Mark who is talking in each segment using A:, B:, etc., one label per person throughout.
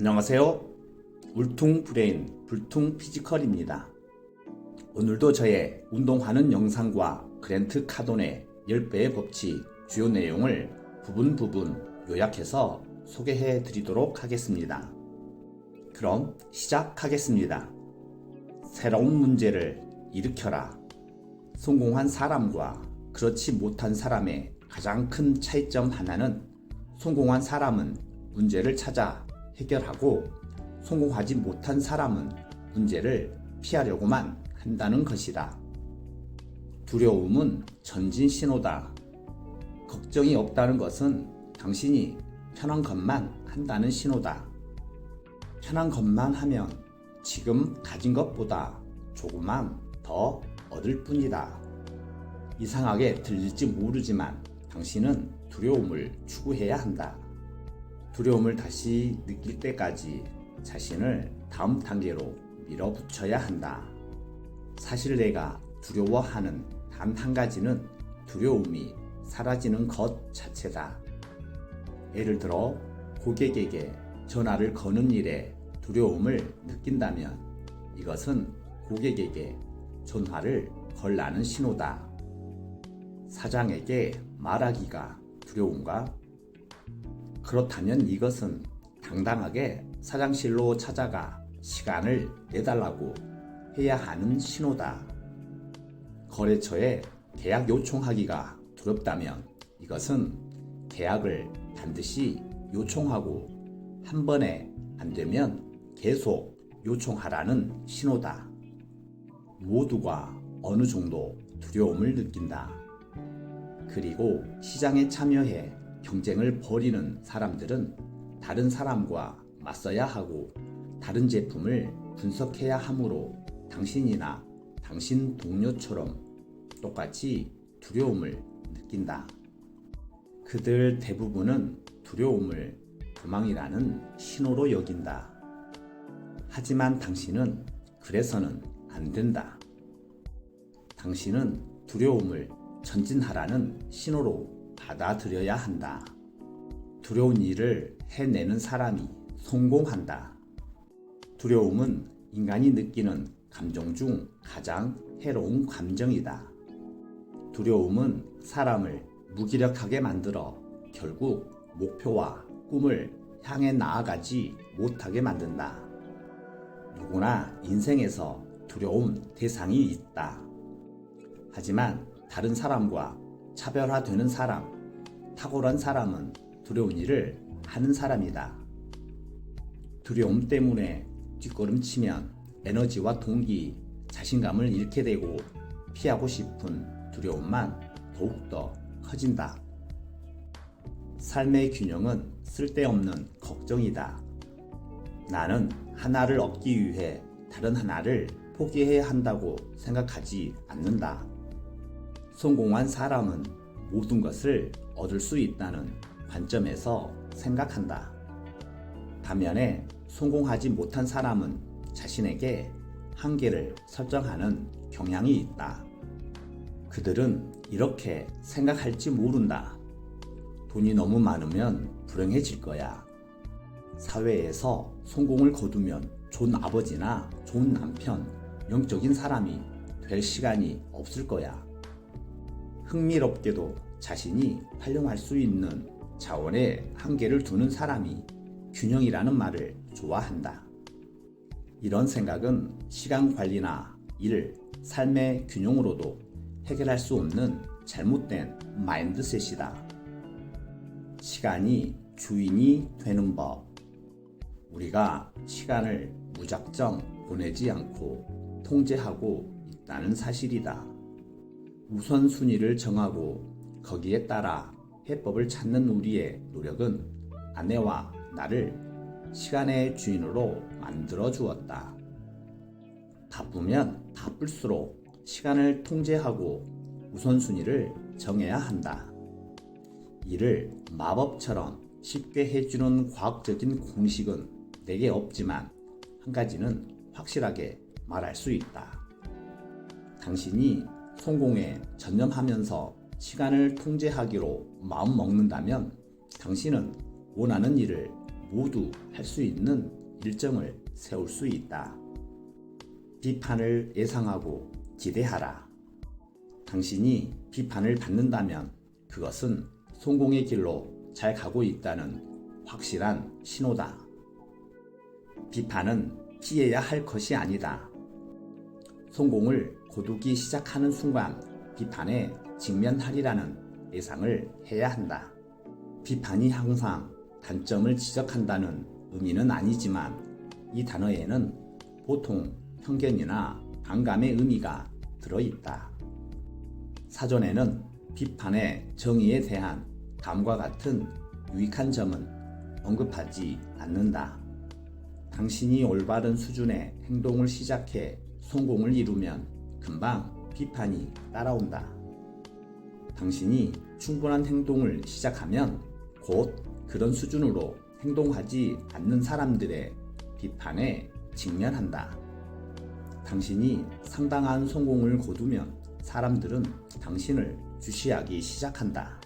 A: 안녕하세요. 울퉁 브레인 불퉁 피지컬입니다. 오늘도 저의 운동하는 영상과 그랜트 카돈의 10배의 법칙 주요 내용을 부분 부분 요약해서 소개해 드리도록 하겠습니다. 그럼 시작하겠습니다. 새로운 문제를 일으켜라. 성공한 사람과 그렇지 못한 사람의 가장 큰 차이점 하나는 성공한 사람은 문제를 찾아 해결하고 성공하지 못한 사람은 문제를 피하려고만 한다는 것이다. 두려움은 전진 신호다. 걱정이 없다는 것은 당신이 편한 것만 한다는 신호다. 편한 것만 하면 지금 가진 것보다 조금만 더 얻을 뿐이다. 이상하게 들릴지 모르지만 당신은 두려움을 추구해야 한다. 두려움을 다시 느낄 때까지 자신을 다음 단계로 밀어붙여야 한다. 사실 내가 두려워하는 단 한 가지는 두려움이 사라지는 것 자체다. 예를 들어 고객에게 전화를 거는 일에 두려움을 느낀다면 이것은 고객에게 전화를 걸라는 신호다. 사장에게 말하기가 두려운가? 그렇다면 이것은 당당하게 사장실로 찾아가 시간을 내달라고 해야 하는 신호다. 거래처에 계약 요청하기가 두렵다면 이것은 계약을 반드시 요청하고 한 번에 안 되면 계속 요청하라는 신호다. 모두가 어느 정도 두려움을 느낀다. 그리고 시장에 참여해 경쟁을 벌이는 사람들은 다른 사람과 맞서야 하고 다른 제품을 분석해야 하므로 당신이나 당신 동료처럼 똑같이 두려움을 느낀다. 그들 대부분은 두려움을 도망이라는 신호로 여긴다. 하지만 당신은 그래서는 안 된다. 당신은 두려움을 전진하라는 신호로 받아들여야 한다. 두려운 일을 해내는 사람이 성공한다. 두려움은 인간이 느끼는 감정 중 가장 해로운 감정이다. 두려움은 사람을 무기력하게 만들어 결국 목표와 꿈을 향해 나아가지 못하게 만든다. 누구나 인생에서 두려움 대상이 있다. 하지만 다른 사람과 차별화되는 사람, 탁월한 사람은 두려운 일을 하는 사람이다. 두려움 때문에 뒷걸음치면 에너지와 동기, 자신감을 잃게 되고 피하고 싶은 두려움만 더욱더 커진다. 삶의 균형은 쓸데없는 걱정이다. 나는 하나를 얻기 위해 다른 하나를 포기해야 한다고 생각하지 않는다. 성공한 사람은 모든 것을 얻을 수 있다는 관점에서 생각한다. 반면에 성공하지 못한 사람은 자신에게 한계를 설정하는 경향이 있다. 그들은 이렇게 생각할지 모른다. 돈이 너무 많으면 불행해질 거야. 사회에서 성공을 거두면 좋은 아버지나 좋은 남편, 영적인 사람이 될 시간이 없을 거야. 흥미롭게도 자신이 활용할 수 있는 자원에 한계를 두는 사람이 균형이라는 말을 좋아한다. 이런 생각은 시간 관리나 일, 삶의 균형으로도 해결할 수 없는 잘못된 마인드셋이다. 시간이 주인이 되는 법. 우리가 시간을 무작정 보내지 않고 통제하고 있다는 사실이다. 우선순위를 정하고 거기에 따라 해법을 찾는 우리의 노력은 아내와 나를 시간의 주인으로 만들어 주었다. 바쁘면 바쁠수록 시간을 통제하고 우선순위를 정해야 한다. 일을 마법처럼 쉽게 해주는 과학적인 공식은 내게 없지만 한 가지는 확실하게 말할 수 있다. 당신이 성공에 전념하면서 시간을 통제하기로 마음 먹는다면 당신은 원하는 일을 모두 할 수 있는 일정을 세울 수 있다. 비판을 예상하고 기대하라. 당신이 비판을 받는다면 그것은 성공의 길로 잘 가고 있다는 확실한 신호다. 비판은 피해야 할 것이 아니다. 성공을 거두기 시작하는 순간 비판에 직면하리라는 예상을 해야 한다. 비판이 항상 단점을 지적한다는 의미는 아니지만 이 단어에는 보통 편견이나 반감의 의미가 들어있다. 사전에는 비판의 정의에 대한 다음과 같은 유익한 점은 언급하지 않는다. 당신이 올바른 수준의 행동을 시작해 성공을 이루면 금방 비판이 따라온다. 당신이 충분한 행동을 시작하면 곧 그런 수준으로 행동하지 않는 사람들의 비판에 직면한다. 당신이 상당한 성공을 거두면 사람들은 당신을 주시하기 시작한다.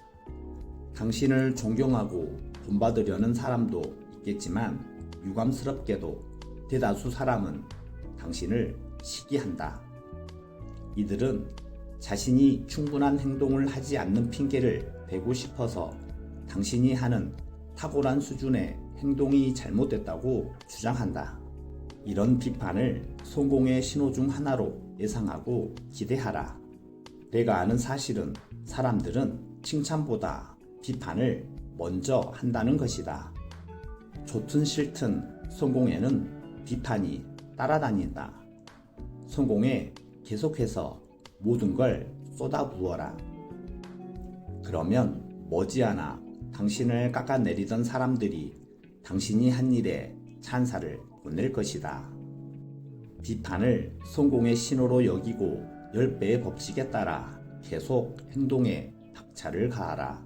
A: 당신을 존경하고 본받으려는 사람도 있겠지만 유감스럽게도 대다수 사람은 당신을 시기한다. 이들은 자신이 충분한 행동을 하지 않는 핑계를 대고 싶어서 당신이 하는 탁월한 수준의 행동이 잘못됐다고 주장한다. 이런 비판을 성공의 신호 중 하나로 예상하고 기대하라. 내가 아는 사실은 사람들은 칭찬보다 비판을 먼저 한다는 것이다. 좋든 싫든 성공에는 비판이 따라다닌다. 성공에 계속해서 모든 걸 쏟아부어라. 그러면 머지않아 당신을 깎아내리던 사람들이 당신이 한 일에 찬사를 보낼 것이다. 비판을 성공의 신호로 여기고 10배의 법칙에 따라 계속 행동에 박차를 가하라.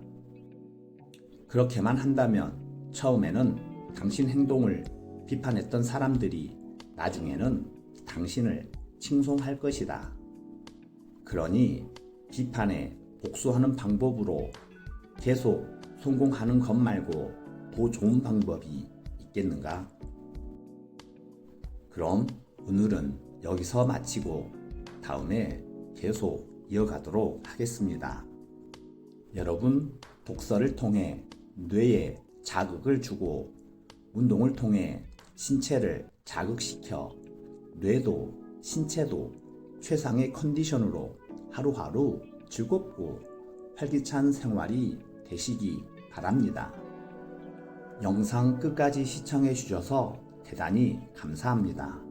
A: 그렇게만 한다면 처음에는 당신 행동을 비판했던 사람들이 나중에는 당신을 칭송할 것이다. 그러니 비판에 복수하는 방법으로 계속 성공하는 것 말고 더 좋은 방법이 있겠는가? 그럼 오늘은 여기서 마치고 다음에 계속 이어가도록 하겠습니다. 여러분, 독서를 통해 뇌에 자극을 주고 운동을 통해 신체를 자극시켜 뇌도 신체도 최상의 컨디션으로 하루하루 즐겁고 활기찬 생활이 되시기 바랍니다. 영상 끝까지 시청해 주셔서 대단히 감사합니다.